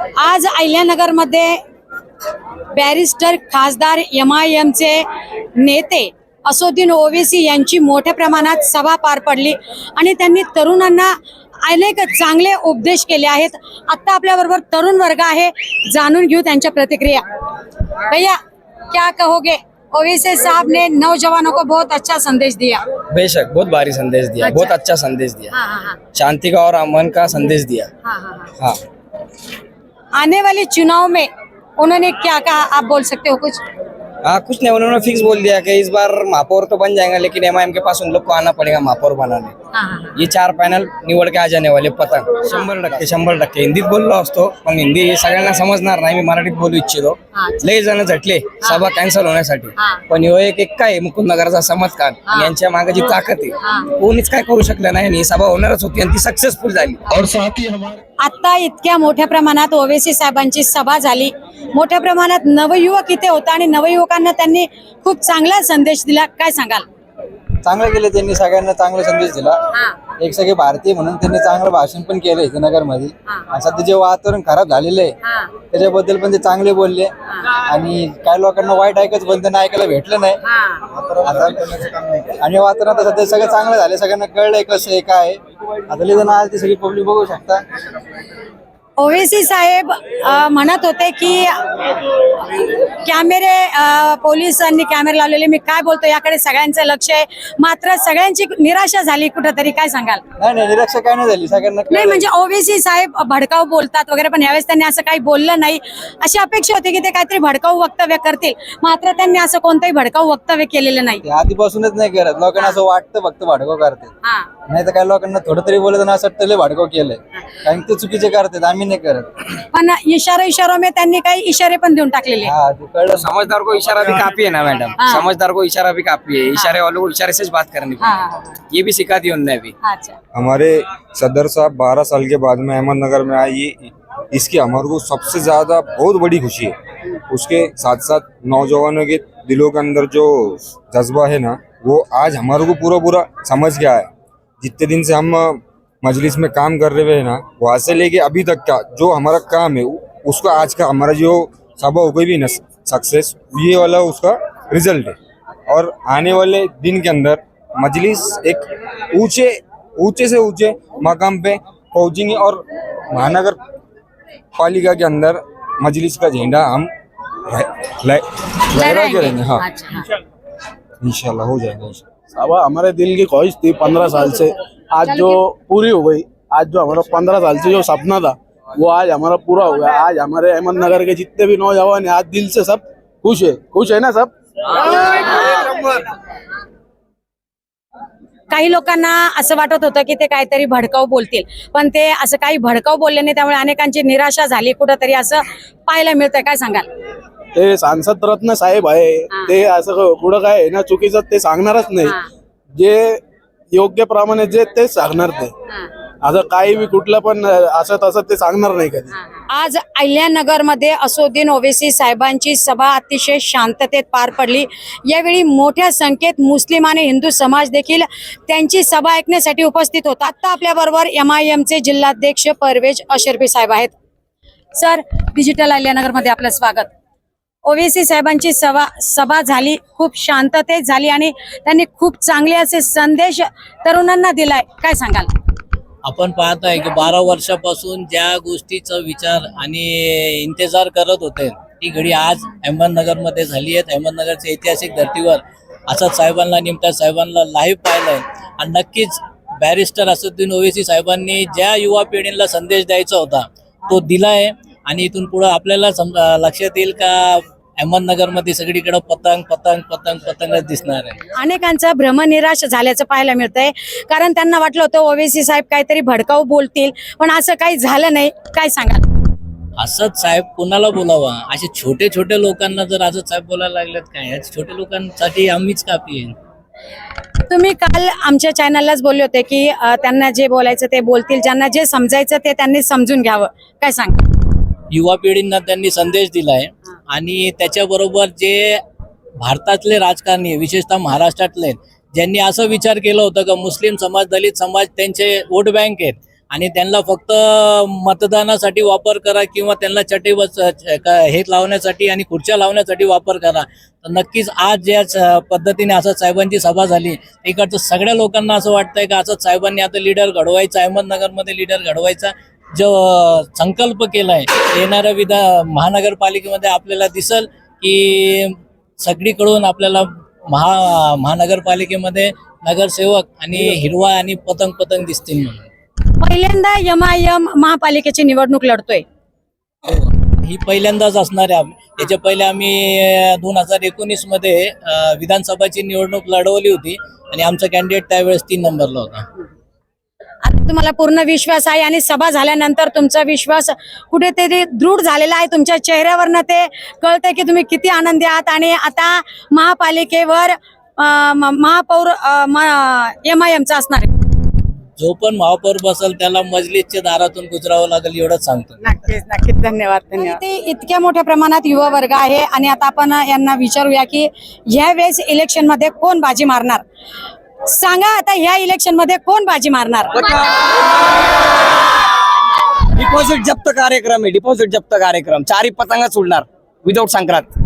आज अहिल्यानगरमध्ये बॅरिस्टर खासदार एम आय एमचे नेते असोद्दीन ओवेसी यांची मोठ्या प्रमाणात सभा पार पडली आणि त्यांनी तरुणांना अनेक चांगले उपदेश केले आहेत. आत्ता आपल्याबरोबर तरुण वर्ग आहे. जाणून घेऊ त्यांच्या प्रतिक्रिया. भैया क्या कहोगे? ओवेसी साहब ने नौजवानों को बहुत अच्छा संदेश दिया. बेशक बहुत भारी संदेश दिया. अच्छा। बहुत अच्छा संदेश दिया. हाँ हाँ हाँ. शांति का और अमन का संदेश दिया. हाँ हाँ हाँ. हाँ. आने वाले चुनाव में उन्होंने क्या कहा? आप बोल सकते हो कुछ? हाँ कुछ नहीं उन्होंने फिक्स बोल दिया कि इस बार महापौर तो बन जाएगा लेकिन एम के पास उन लोग को आना पड़ेगा महापौर बनाने। ये चार पॅनल निवड के आ जाने वाले पतंग. शंभर टक्के. शंभर टक्के. हिंदीत बोललो असतो पण हिंदी सगळ्यांना समजणार नाही मी मराठीत बोलू इच्छितो. लय जण झटले सभा कॅन्सल होण्यासाठी. हा. पण ह्यो एक एक काय मुकुंदनगरचा चमत्कार आणि यांच्या मागे जी ताकद हा. आहे कोणीच काय करू शकलं नाही आणि ही सभा होणारच होती आणि ती सक्सेसफुल झाली. और साथ ही हमारे आता इतक्या मोठ्या प्रमाणात ओवेसी साहेबांची सभा झाली. मोठ्या प्रमाणात नवयुवक इथे होता आणि नवयुवकांना त्यांनी खूप चांगला संदेश दिला. काय सांगाल? चांगलं केलं त्यांनी सगळ्यांना चांगला संदेश दिला. एक सगळे भारतीय म्हणून त्यांनी चांगलं भाषण पण केलं इथे नगरमध्ये आणि सध्या जे वातावरण खराब झालेलं आहे त्याच्याबद्दल पण ते चांगले बोलले. आणि काही लोकांना वाईट ऐकत पण त्यांना ऐकायला भेटलं नाही. आणि वातावरण आता सध्या सगळं चांगलं झालं सगळ्यांना कळलंय कसं आहे काय. आता लिहिलं ना ती सगळी पब्लिक बघू शकता. ओवेसी साहेब म्हणत होते की कॅमेरे पोलिसांनी कॅमेरे लावलेले मी काय बोलतो याकडे सगळ्यांचं लक्ष आहे. मात्र सगळ्यांची निराशा झाली कुठंतरी काय सांगाल? नाही नाही निरक्षा काय नाही झाली सगळ्यांना नाही. म्हणजे ओवेसी साहेब भडकाऊ बोलतात वगैरे पण यावेळेस त्यांनी असं काही बोललं नाही. अशी अपेक्षा होती की ते काहीतरी भडकाऊ वक्तव्य करतील. मात्र त्यांनी असं कोणतंही भडकाऊ वक्तव्य केलेलं नाही. आधीपासूनच नाही करत. लोकांना असं वाटतं फक्त भाडको करते नाही तर काही लोकांना थोडं तरी बोलत असं वाटतं लय भाडको केलंय. कारण ते चुकीचे करतात. आम्ही नाही करत. पण इशारा इशारो में त्यांनी काही इशारे पण देऊन टाकलेले. हा ते कळलं? समझदार को इशारा भी काफ़ी है ना मैडम हाँ। समझदार को इशारा भी काफ़ी है. इशारे वालों को इशारे से बात करनी हाँ, ये भी सिखा दी उनने अभी अच्छा. हमारे सदर साहब बारह साल के बाद में अहमदनगर में आए ये इसकी हमारे को सबसे ज़्यादा बहुत बड़ी खुशी है। उसके साथ साथ नौजवानों के दिलों के अंदर जो जज्बा है ना वो आज हमारे को पूरा पूरा समझ गया है। जितने दिन से हम मजलिस में काम कर रहे हैं ना वहाँ से लेके अभी तक का जो हमारा काम है उसका आज का हमारा जो सभा हो गई भी ना सक्सेस ये वाला उसका रिज़ल्ट है और आने वाले दिन के अंदर मजलिस एक ऊँचे ऊँचे से ऊँचे मकाम पे पहुँचेंगे और महानगर पालिका के अंदर मजलिस का झंडा हम लह- लह- लहरा के रहेंगे हाँ अच्छा हाँ। इंशाल्लाह हो जाएगा। हमारे दिल की ख्वाहिश थी पंद्रह साल से आज जो पूरी हो गई आज जो हमारा पंद्रह साल से जो सपना था वो आज हमारा पूरा हो गया। आज हमारे अहमदनगर के जितने भी नौजवान हैं आज दिल से सब खुश है। खुश है ना सब? काही लोकांना असं वाटत होतं की ते काहीतरी भडकाऊ बोलतील पण ते असं काही भडकाऊ बोलले नाही त्यामुळे अनेकांची निराशा झाली कुठंतरी असं पाहायला मिळतंय. काय सांगाल? ते सांसद रत्न साहेब आहे. ते असं कुठं काय आहे ना चुकीचं ते सांगणारच नाही. जे योग्य प्रमाणे जे तेच सांगणार ते. असं काही बी कुठलं पण असं तसं ते सांगणार नाही कधी. आज अहिल्यानगरमध्ये असोद्दीन ओवेसी साहेबांची सभा अतिशय शांततेत पार पडली. यावेळी मोठ्या संख्येत मुस्लिम आणि हिंदू समाज देखील त्यांची सभा ऐकण्यासाठी उपस्थित होता. आता आपल्या बरोबर एम आय एमचे जिल्हाध्यक्ष परवेज अशरफी साहेब आहेत. सर डिजिटल अहिल्यानगरमध्ये आपलं स्वागत. ओवेसी साहेबांची सभा सभा झाली. खूप शांततेत झाली आणि त्यांनी खूप चांगले असे संदेश तरुणांना दिलाय. काय सांगाल? आपण पाहत आहे की बारा वर्षापासून ज्या गोष्टीचा विचार आणि इंतजार करत होते ती घडी आज अहमदनगरमध्ये झाली आहे. अहमदनगरच्या ऐतिहासिक धर्तीवर असं साहेबांना निमत्या साहेबांना लाईव्ह पाहिलंय. आणि नक्कीच बॅरिस्टर असुद्दीन ओवेसी साहेबांनी ज्या युवा पिढीला संदेश द्यायचा होता तो दिला आहे आणि इथून पुढं आपल्याला सम- लक्षात येईल का अहमदनगरमध्ये सगळीकडे पतंग पतंग पतंग पतंगच दिसणार आहे. अनेकांचं भ्रमनिराश झाल्याचं पाहायला मिळतंय. कारण त्यांना वाटलं होतं ओवेसी साहेब काहीतरी भडकाऊ बोलतील. पण असं काही झालं नाही. काय सांगाल? असंच साहेब कोणाला बोलावा? असे छोटे छोटे लोकांना जर असंच साहेब बोलायला लागलेत काय? छोट्या लोकांसाठी आम्हीच कापी आहे तुम्ही काल आमच्या चॅनललाच बोलले होते की अं, त्यांना जे बोलायचं ते बोलतील. ज्यांना जे समजायचं ते त्यांनी समजून घ्यावं. काय सांग युवा पिढींना त्यांनी संदेश दिलाय. आणि त्याच्याबरोबर जे भारतातले राजकारणी आहे, विशेषतः महाराष्ट्रातले ज्यांनी असं विचार केला होता का मुस्लिम समाज दलित समाज त्यांचे वोट बँक आहेत आणि त्यांना फक्त मतदानासाठी वापर करा किंवा त्यांना चटे बस हे लावण्यासाठी आणि खुर्च्या लावण्यासाठी वापर करा. तर नक्कीच आज ज्या स- पद्धतीने असं साहेबांची सभा झाली. इकडचं सगळ्या लोकांना असं वाटतंय का असंच साहेबांनी आता लीडर घडवायचा अहमदनगरमध्ये लीडर घडवायचा. जो संकल्प केलाय येणाऱ्या विधा महानगरपालिकेमध्ये आपल्याला दिसल की सगळीकडून आपल्याला महा महानगरपालिकेमध्ये नगरसेवक आणि हिरवा आणि पतंग पतंग दिसतील म्हणून. पहिल्यांदा एम महापालिकेची निवडणूक लढतोय. ही पहिल्यांदाच असणार आहे याच्या पहिले आम्ही दोन हजार एकोणीसमध्ये विधानसभाची निवडणूक लढवली होती आणि आमचा कॅन्डिडेट त्यावेळेस तीन नंबरला होता. तुम्हाला पूर्ण विश्वास आहे आणि सभा झाल्यानंतर तुमचा विश्वास कुठेतरी दृढ झालेला आहे. तुमच्या चेहऱ्यावरनं ते कळतंय की तुम्ही किती आनंदी आहात. आणि आता महापालिकेवर महापौर एम आय एमचा असणार आहे. जो पण महापौर बसल त्याला मजलिसच्या दारातून गुजरावं लागेल एवढंच सांगतो. नक्कीच नक्कीच. धन्यवाद धन्यवाद. ते इतक्या मोठ्या प्रमाणात युवा वर्ग आहे. आणि आता आपण यांना विचारूया की ह्या वेळेस इलेक्शनमध्ये कोण बाजी मारणार? सांगा आता ह्या इलेक्शनमध्ये कोण बाजी मारणार? डिपॉझिट जप्त कार्यक्रम आहे डिपॉझिट जप्त कार्यक्रम. चारी पतंग सोडणार विदाऊट संक्रांत.